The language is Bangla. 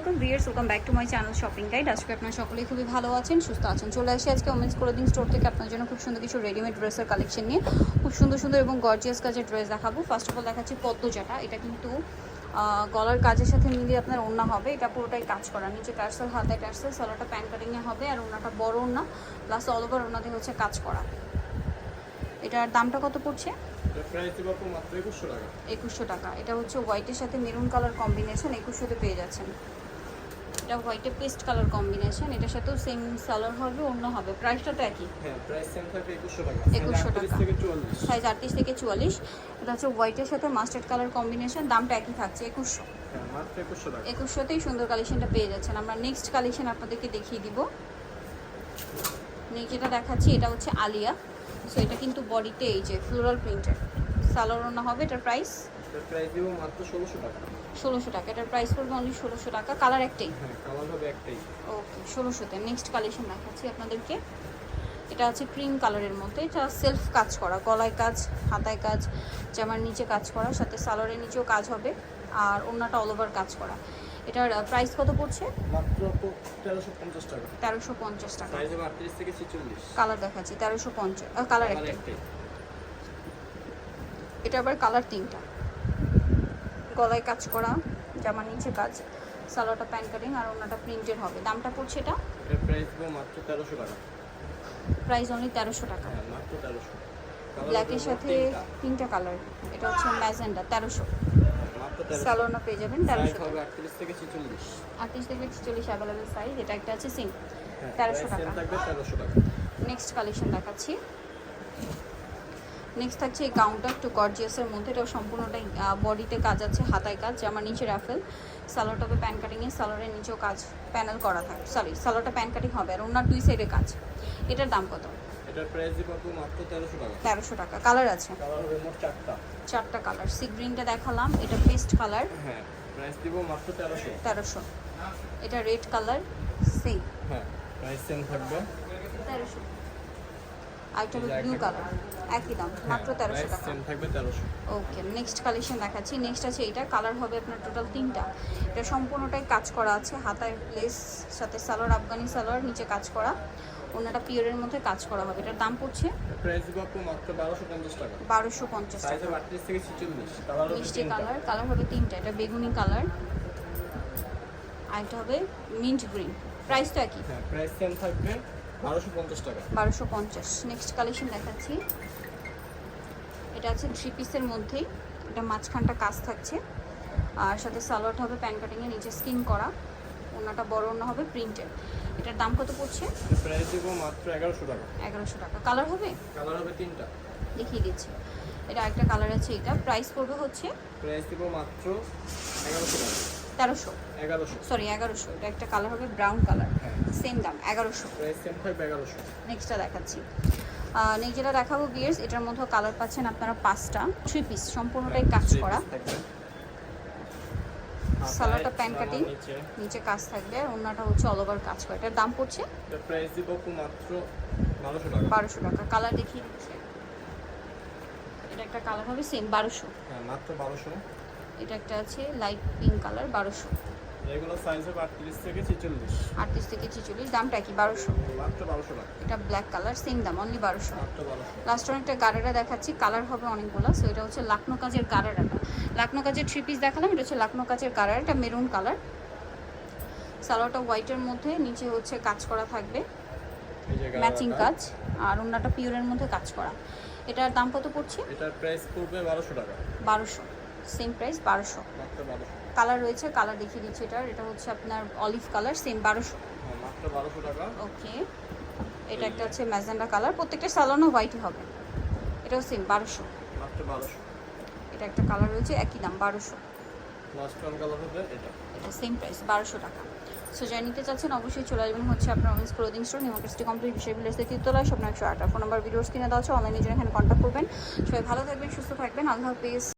Viewers welcome back to my channel shopping guide আজকে আপনারা সকলেই খুবই ভালো আছেন সুস্থ আছেন। চলে আসি আজকে ওমেন্স ক্লোদিং স্টোর থেকে আপনার জন্য খুব সুন্দর কিছু রেডিমেড ড্রেসের কালেকশন নিয়ে। খুব সুন্দর সুন্দর এবং গর্জিয়াস কাজের ড্রেস দেখাবো। ফার্স্ট অফ অল দেখাচ্ছি পদ্মজাটা। এটা কিন্তু গলার কাজের সাথে মিলিয়ে আপনার ওড়না হবে। এটা পুরোটাই কাজ করা। নিচে টার্সেল হাতে টার্সেল সালোয়ারটা প্যান কাটিংয়ে হবে আর ওড়নাটা বড় ওড়না। প্লাস অল ওভার ওড়নাতে হচ্ছে কাজ করা। এটার দামটা কত পড়ছে? একুশশো টাকা। এটা হচ্ছে হোয়াইটের সাথে মেরুন কালার কম্বিনেশন একুশশোতে পেয়ে যাচ্ছেন। এটা হোয়াইটে পেস্ট কালার কম্বিনেশন এটার সাথেও সেম সালোয়ার হবে অন্য হবে। প্রাইসটা তো একই। হ্যাঁ প্রাইস সেম থাকবে একুশশো টাকা। 2100 সাইজ আটত্রিশ থেকে চুয়াল্লিশ। এটা হচ্ছে হোয়াইটের সাথে মাস্টার্ড কালার কম্বিনেশন দামটা একই থাকছে একুশশো। হ্যাঁ মাত্র একুশশো টাকা। একুশশোতেই সুন্দর কালেকশনটা পেয়ে যাচ্ছেন। আমরা নেক্সট কালেকশন আপনাদেরকে দেখিয়ে দিব। যেটা দেখাচ্ছি এটা হচ্ছে আলিয়া। সো এটা কিন্তু বডিতে এই যে ফ্লোরাল প্রিন্টের সালোয়ার হবে এটার প্রাইস এটা প্রাইস দিব মাত্র ষোলোশো টাকা। এটার প্রাইস পড়বে অনলি ষোলোশো টাকা কালার একটাই। হ্যাঁ কালার হবে একটাই। ওকে ষোলোশোতে নেক্সট কালেকশন দেখাচ্ছি আপনাদেরকে। এটা আছে ক্রিম কালারের মধ্যে এটা সেলফ কাজ করা গলায় কাজ হাতায় কাজ জামার নিচে কাজ করা সাথে সালোয়ারের নিচেও কাজ হবে আর অন্যটা অল ওভার কাজ করা। এটার প্রাইস কত পড়ছে? মাত্র আপু তেরোশো পঞ্চাশ টাকা। থেকে কালার দেখাচ্ছি তেরোশো পঞ্চাশ কালার কালার একটা একটাই। এটা আবার কালার তিনটা। গলায় কাজ করা জামার নিচে কাজ সালোয়ারটা প্যান কাটিং আর অন্যটা প্রিন্টের হবে। দামটা পড়ছে এটা? প্রাইস মাত্র তেরোশো টাকা। প্রাইস অনলি তেরোশো টাকা। হ্যাঁ মাত্র তেরোশো। ব্ল্যাকের সাথে তিনটা। কালার এটা হচ্ছে ম্যাজেন্ডা তেরোশো। সালোনা পেয়ে যাবেন তেরোশো হবে আটত্রিশ থেকে ছেচল্লিশ। আটত্রিশ থেকে ছেচল্লিশ অ্যাভেলেবেল সাইজ এটা একটা আছে সিম হ্যাঁ 1300 প্রাইস সেম টাকা। থাকবে তেরোশো টাকা। নেক্সট কালেকশন দেখাচ্ছি। নেক্সট থাকছে এই গাউনটা একটু গর্জিয়াসের মধ্যে এটাও সম্পূর্ণটাই বডিতে কাজ আছে হাতায় কাজ জামার নিচে রাফেল সালোয়ারটা হবে প্যান কাটিংয়ে সালোয়ারের নিচেও কাজ প্যানেল করা থাকে সরি সালোয়ারটা প্যান কাটিং হবে আর ওনার দুই সাইডে কাজ। এটার দাম কত? এটার প্রাইস দিব মাত্র তেরোশো টাকা। কালার আছে? কালার মোট চারটা। চারটা কালার সি গ্রিনটা দেখালাম এটা পেস্ট কালার হ্যাঁ প্রাইস দিব মাত্র তেরোশো। তেরোশো। এটা রেড কালার সেম হ্যাঁ প্রাইস সেম থাকবে। তেরোশো। আরেকটা হলো ব্লু কালার একই দাম মাত্র তেরোশো টাকা। ওকে নেক্সট কালেকশন দেখাচ্ছি। নেক্সট আছে এটা কালার হবে আপনার টোটাল তিনটা। এটা সম্পূর্ণটাই কাজ করা আছে হাতায় প্লেস সাথে সালোয়ার আফগানি সালোয়ার নিচে কাজ করা। অন্যটা পিওরের মধ্যে কাজ করা হবে। এটার দাম পড়ছে প্রাইস দিব মাত্র বারোশো পঞ্চাশ টাকা। সাইজ থেকে কালার মিষ্টি কালার কালার হবে তিনটা। এটা বেগুনি কালার আর এটা হবে মিন্ট গ্রিন প্রাইস তো একই। হ্যাঁ প্রাইস সেম থাকবে। বারোশো পঞ্চাশ নেক্সট কালেকশন দেখাচ্ছি। এটা আছে থ্রি পিসের মধ্যেই। এটা মাঝখানটা কাজ থাকছে। আর সাথে সালোয়ারটা হবে প্যান কাটিংয়ে নিচে স্কিন করা। ওনাটা বড় ওনা হবে প্রিন্টের এটার দাম কত পড়ছে? প্রাইস দিব মাত্র এগারোশো টাকা। কালার হবে? কালার হবে তিনটা। দেখিয়ে দিচ্ছি। এটা একটা কালার আছে এটা। প্রাইস পড়বে হচ্ছে? প্রাইস দিব মাত্র টাকা। সরি এগারোশো। এটা একটা কালার হবে ব্রাউন কালার হ্যাঁ। সেম দাম এগারোশো। নেক্সটটা দেখাচ্ছি। নেক্সট যেটা দেখাবো বিয়ার্স এটার মধ্যেও কালার পাচ্ছেন আপনারা পাঁচটা থ্রি পিস সম্পূর্ণটাই কাজ করা। সালোয়ারটা প্যান কাটিং নিচে। কাজ থাকবে আর অন্যটা হচ্ছে অল ওভার কাজ করা। এটার দাম পড়ছে? প্রাইস দিব মাত্র বারোশো টাকা। কালার দেখিয়ে দিচ্ছে। এটা একটা কালার হবে সেম বারোশো। হ্যাঁ মাত্র এটা একটা আছে লাইট পিঙ্ক কালার বারোশো। এগুলো সাইজ হবে আটত্রিশ থেকে ছেচল্লিশ। আটত্রিশ থেকে ছেচল্লিশ দামটা কি বারোশো? মাত্র বারোশো টাকা। এটা ব্ল্যাক কালার সেম দাম অনলি বারোশো। মাত্র বারোশো। লাস্ট অনেকটা গাড়ারা দেখাচ্ছি কালার হবে অনেকগুলো সো এটা হচ্ছে লাকনো কাজের গাড়ারাটা লাকনো কাজের থ্রি পিস দেখালাম এটা হচ্ছে লাকনো কাজের গাড়ার এটা মেরুন কালার সালোয়ারটা হোয়াইটের মধ্যে নিচে হচ্ছে কাজ করা থাকবে। ম্যাচিং কাজ আর অন্যটা পিওরের মধ্যে কাজ করা। এটার দাম কত পড়ছে? এটার প্রাইস পড়বে বারোশো টাকা। বারোশো। সেম প্রাইস বারোশো। কালার রয়েছে কালার দেখিয়ে দিচ্ছি এটার। এটা হচ্ছে আপনার অলিভ কালার সেম বারোশো। হ্যাঁ ওকে এটা একটা হচ্ছে ম্যাজেন্ডা কালার প্রত্যেকটা সালোনও হোয়াইটই হবে। এটাও সেম বারোশো। এটা একটা কালার রয়েছে একই দাম বারোশো। লাস্ট ওয়ান কালার হবে এটা। এটা সেম প্রাইস বারোশো টাকা। সো যাই নিতে চাচ্ছেন অবশ্যই চলে আসবেন হচ্ছে আপনার ওমেন্স ক্লোদিং স্টোর নিউমার্সিটি কমপ্লিট বিষয় ভিলেজে তিরতলায় স্বপ্ন একশো আট ফোন নাম্বার ভিডিওস কিনে দেওয়া হচ্ছে অনলাইনে জন্য এখানে কন্ট্যাক্ট করবেন। সবাই ভালো থাকবেন সুস্থ থাকবেন। আল্লাহ হাফিজ।